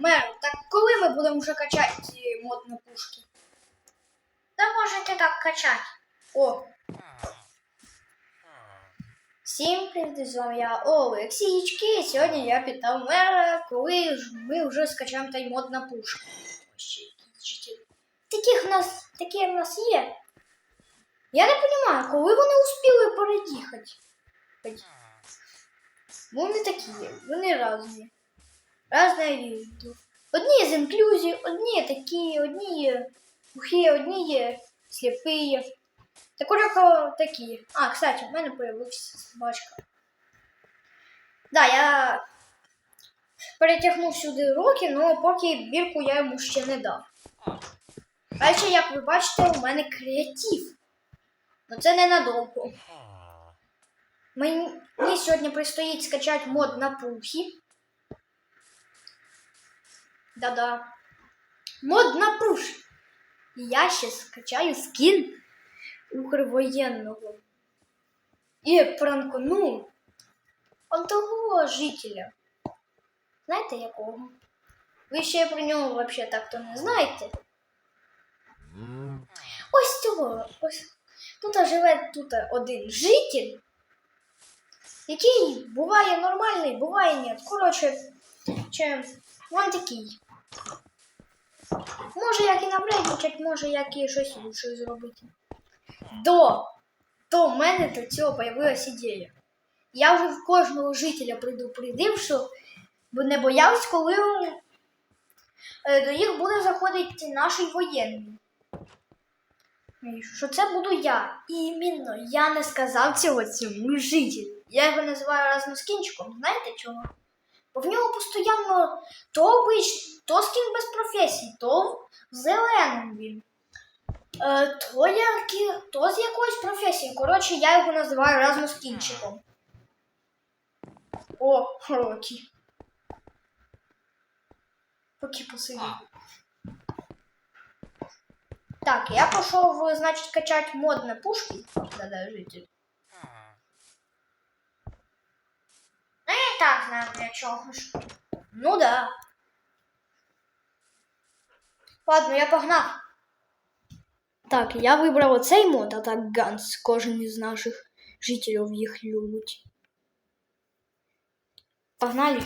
мер, так коли ми будемо вже качати ці мод на пушки? Та можете так качати. О. Всім привіт, з вами я Олексійчки. Сьогодні я питав мера, коли ж ми вже скачаємо той мод на жителі. Таких в нас, такі в нас є. Я не розумію, коли вони успіли переїхати. Вони такі, вони різні. Разне відео. Одні з інклюзій, одні такі, одні є глухі, одні є сліпі. Також такі. А, кстати, в мене появився собачка. Да, я перетягнув сюди руки, але поки бірку я йому ще не дав. Далі, як ви бачите, у мене креатив. Ну це ненадовго. Мені сьогодні предстоїть скачати мод на пухи. Да-да. Мод на пуші. Я ще скачаю скін укрвоєнного. І пранкону он того жителя. Знаєте якого? Ви ще про нього взагалі так-то не знаєте. Ось цього. Ось. Тут живе тут один житель, який буває нормальний, буває ні. Коротше, він такий. Може як і навредничать, може як і щось лучше зробити. До, в мене до цього появилась ідея. Я вже в кожного жителя предупредив, що не боявся, коли е, до їх буде заходити наш воєнний. Що це буду я. І іменно я не сказав цього цьому жителю. Я його називаю разноскінчиком. Знаєте чого? Бо в нього постійно то обич, то скін без професії, то зеленим він. Е, то, які, то з якоїсь професії. Коротше, я його називаю разноскінчиком. О, Рокі. Поки посидів. Так, я пішов, значить, качати мод на пушки. Да-да, житель. і так знаю для чого ж. Ну да. Ладно, я погнав. Так, я вибрав оцей мод, а так Ганс, кожен із наших жителів їх любить. Погнали.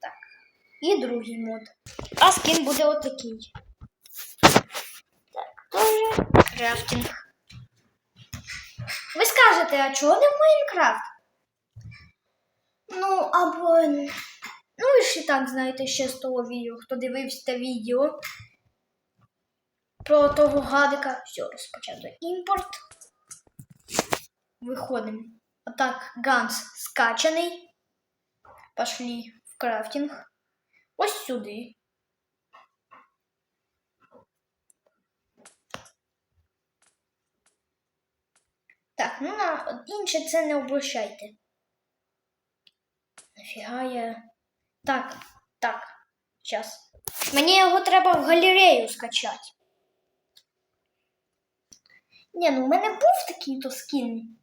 Так. І другий мод. А скін буде отакий. Так, тоже крафтинг. Ви скажете, а чого не в Майнкрафт? Ну, або. Ну, ви і так знаєте ще з того відео, хто дивився те відео про того гадика. Все, розпочати імпорт. Виходимо. Отак, Ганс скачаний. Пошли в крафтинг. Ось сюди. Так, ну на інше це не обращайте. Нафіга я. Так, так, зараз. Мені його треба в галерею скачати. Ні, ну в мене був такий то скін.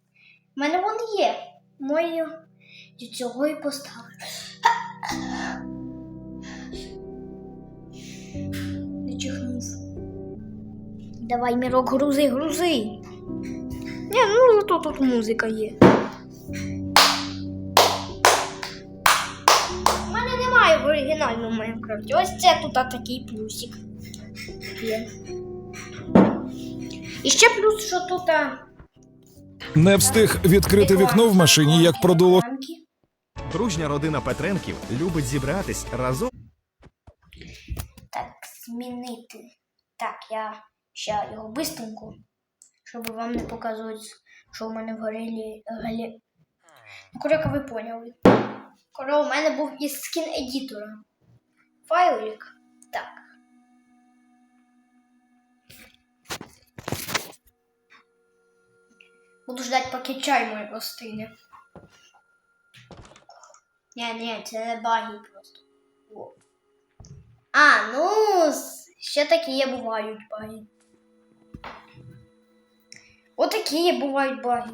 У мене він є. Мою до цього і поставлю. Не чихнув. Давай, мірок, грузи, грузи. Ні, ну зато тут музика є. Оригінальному Майнкрафті. Ось це тут такий плюсик. Є. І ще плюс, що тут. Не встиг відкрити вікно в машині, як продуло. Дружня родина Петренків любить зібратись разом. Так, змінити. Так, я ще його бистренько, щоб вам не показувати, що в мене в горілі галі. Ну, коротко, ви поняли. Коли у мене був із скін едітора. Файлик. Так. Буду ждать, поки чай мой остине. Ні, ні, це не баги просто. О. А, ну, с- ще такі є бувають баги. Отакі є бувають баги.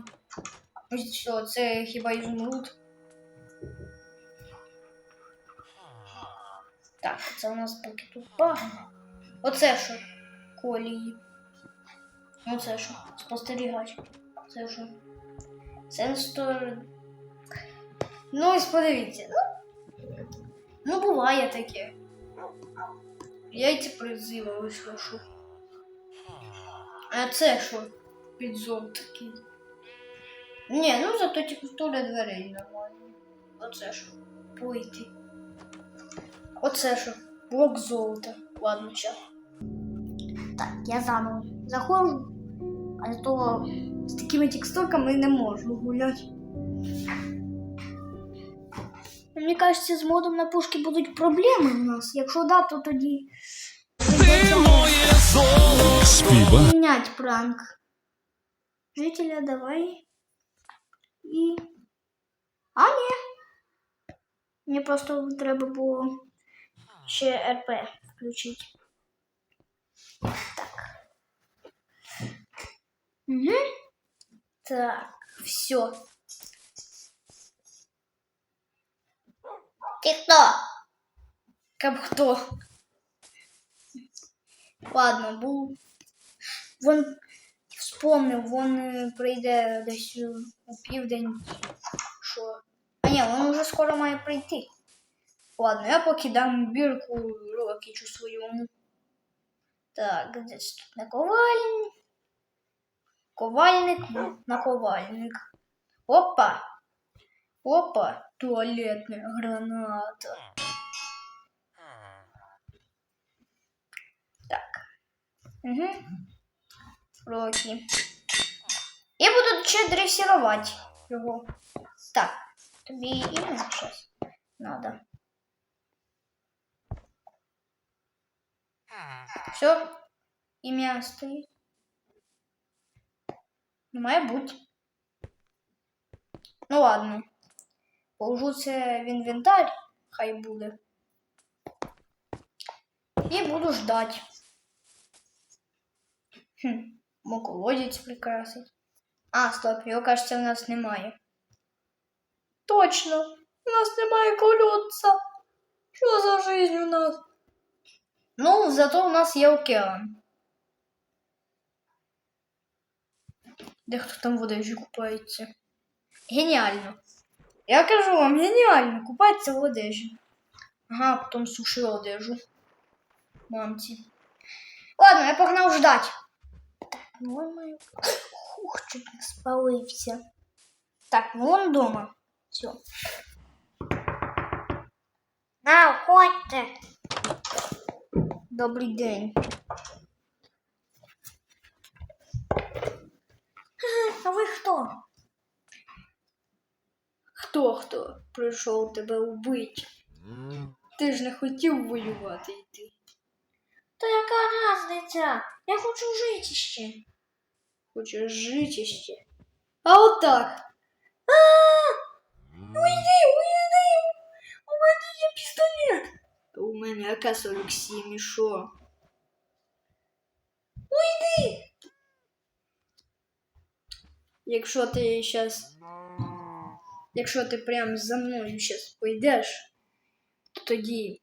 Ось що, це хіба ізумруд? Так, це у нас поки тут погано. Оце що? Колії. Оце що? Спостерігач. Це що? Сенсор. Ну, ось подивіться. Ну, ну буває таке. Яйця призива ось що. А це що? Підзор такий. Ні, ну зато текстура дверей нормальна. Оце що? Пойти. Оце що? Блок золота. Ладно, щас. Так, я заново заходжу, а то з такими текстурками не можу гуляти. Мені кажеться, з модом на пушки будуть проблеми у нас. Якщо да, то тоді. Спіба. Мінять пранк. Жителя, давай. І. А, ні. Мені просто треба було ще РП включити. Так. Угу. Так, все. Ти хто? Как хто? Ладно, був. Вон вспомнив, вон е, прийде десь у- у південь. Що? А ні, він уже скоро має прийти. Ладно, я поки дам бірку Рокічу своєму. Так, десь тут наковальник. Ковальник, наковальник. Опа! Опа! Туалетная граната. Так. Угу. Роки. І буду ще дресірувати його. Так, тобі ім'я щось надо. Все, ім'я стоїть. Не має бути. Ну ладно. Положу це в інвентар, хай буде. І буду ждать. Хм, колодець прикрасить. А, стоп, його, кажется, в нас немає. Точно, у нас немає колодця. Що за жизнь у нас? Ну, зато у нас є океан. Де хто там в одежі купається? Геніально. Я кажу вам, геніально, купатися в одежі. Ага, потім суши одежу. Мамці. Ладно, я погнав ждать. Ну. Ух, чуть не спалився. Так, ну он дома. Все. На, входьте. Добрий день. А ви хто? Хто хто прийшов тебе убити? Ти ж не хотів воювати йти. Та яка разниця? Я хочу жити ще. Хочеш жити ще. А отак. А! Уйди, уйди! У мене є пістолет. Та у мене АК-47 і що? Уйди! Якщо ти щас. Якщо ти прям за мною щас пойдеш, то тоді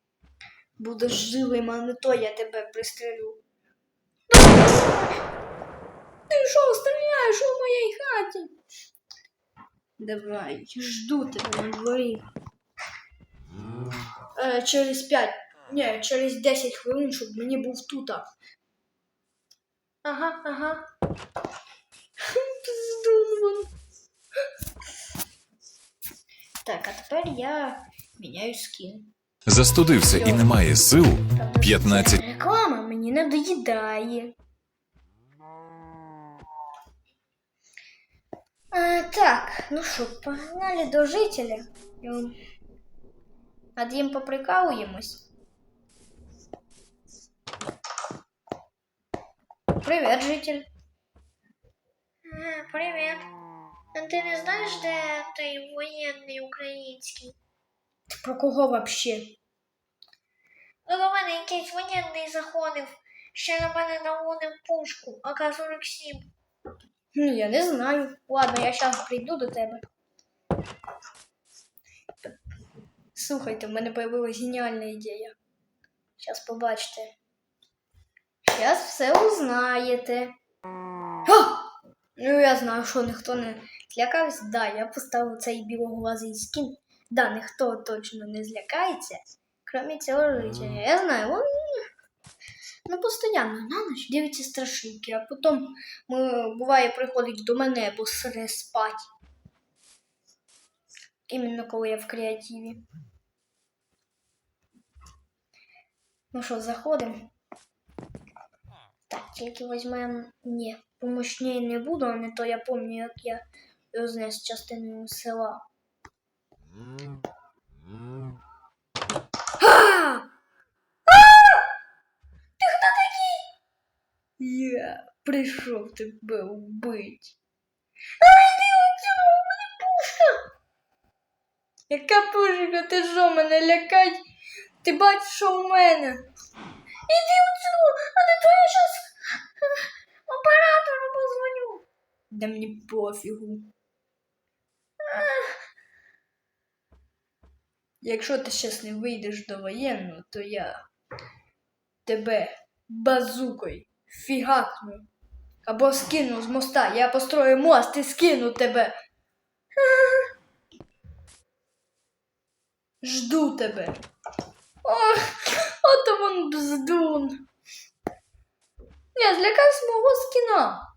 будеш живим, а не то я тебе пристрелю. Ти що стріляєш у моїй хаті? Давай, жду тебе на дворі. Е, через 5, ні, через 10 хвилин, щоб мені був тут. Ага, ага. Пиздун. Так, а тепер я міняю скін. Застудився і немає сил. 15 Реклама мені не доїдає. А, так, ну що, погнали до жителя. Над їм поприкалуємось. Привіт, житель. Ага, привіт. А ти не знаєш, де той воєнний український? Ти про кого вообще? Ну, до мене якийсь воєнний заходив, ще на мене наводив пушку, АК-47. Ну, я не знаю. Ладно, я зараз прийду до тебе. Слухайте, в мене появилась геніальна ідея. Зараз побачите. Зараз все узнаєте. Ха! Ну, я знаю, що ніхто не злякався. Да, я поставив цей білоглазий скін. Да, ніхто точно не злякається, крім цього жителя. Я знаю, він ну, постійно на ніч дивиться страшилки, а потім ми, буває приходить до мене посередині спати. Іменно коли я в креативі. Ну що, заходимо. Так, тільки візьмемо. Ні, помощніше не буду, а не то я пам'ятаю, як я рознес частину села. Ти хто такий? Я прийшов тебе вбити. Ай, ти отсюда, у мене пушка. Яка пушка? Ти що мене лякать? Ти бачиш, що в мене? Іди отсюда, а не то я щас оператору позвоню. Да мені пофігу. Якщо ти щас не вийдеш до воєнного, то я тебе базукою фігакну. Або скину з моста. Я построю мост і скину тебе. Жду тебе. Ох, ото вон бздун. Я злякався мого скіна.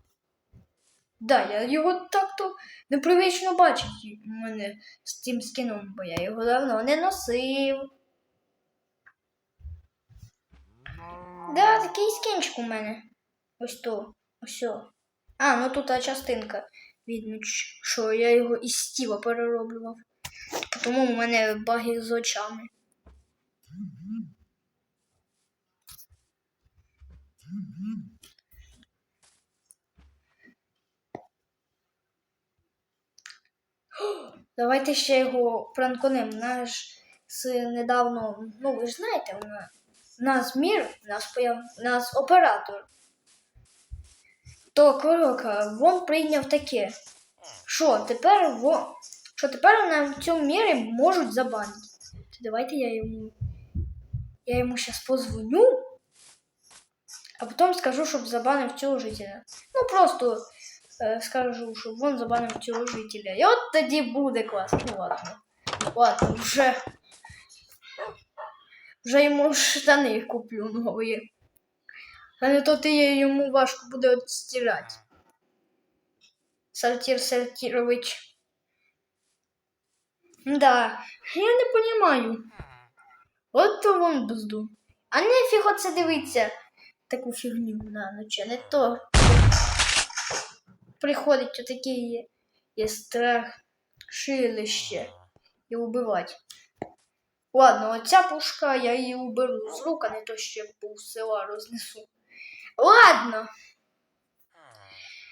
Да, я його так-то непривично бачить мене з цим скіном, бо я його давно не носив. Да, такий скінчик у мене. Ось то. Ось. А, ну тут та частинка. Видно, що я його із стіла перероблював. Тому у мене баги з очами. Давайте ще його пранконем. Наш недавно, ну ви ж знаєте, у нас, мір, нас, появ, нас оператор. То Корока, він прийняв таке. Що тепер во, що тепер на цьому мірі можуть забанити. Давайте я йому. Я йому зараз позвоню, а потім скажу, щоб забанив цього жителя. Ну просто е, скажу, щоб він забанив цього жителя. І от тоді буде класно. Ну ладно. Ладно, вже. Вже йому штани куплю нові. А не то ти йому важко буде от стирати. Сортир Сортирович. Да, я не понимаю. От то вон бзду. А нефіг оце дивиться таку фігню на ночі, не то. Приходить отакий є, є страх шилище і убивати. Ладно, оця пушка я її уберу з рук, а не то ще пів села рознесу. Ладно.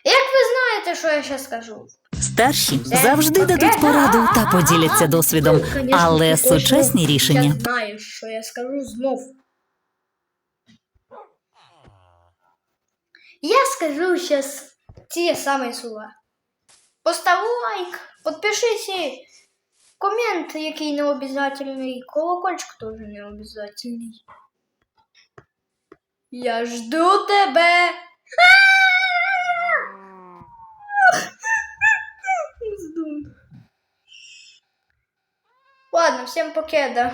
Як ви знаєте, що я зараз скажу? Старші завжди дадуть пораду та поділяться досвідом, але сучасні рішення Я знаю, що я скажу знов. Я скажу зараз ті самі слова. Постав лайк, підпишись, і комент, який не обов'язательний, колокольчик теж не обов'язательний. Я жду тебе. Ладно, всем покеда.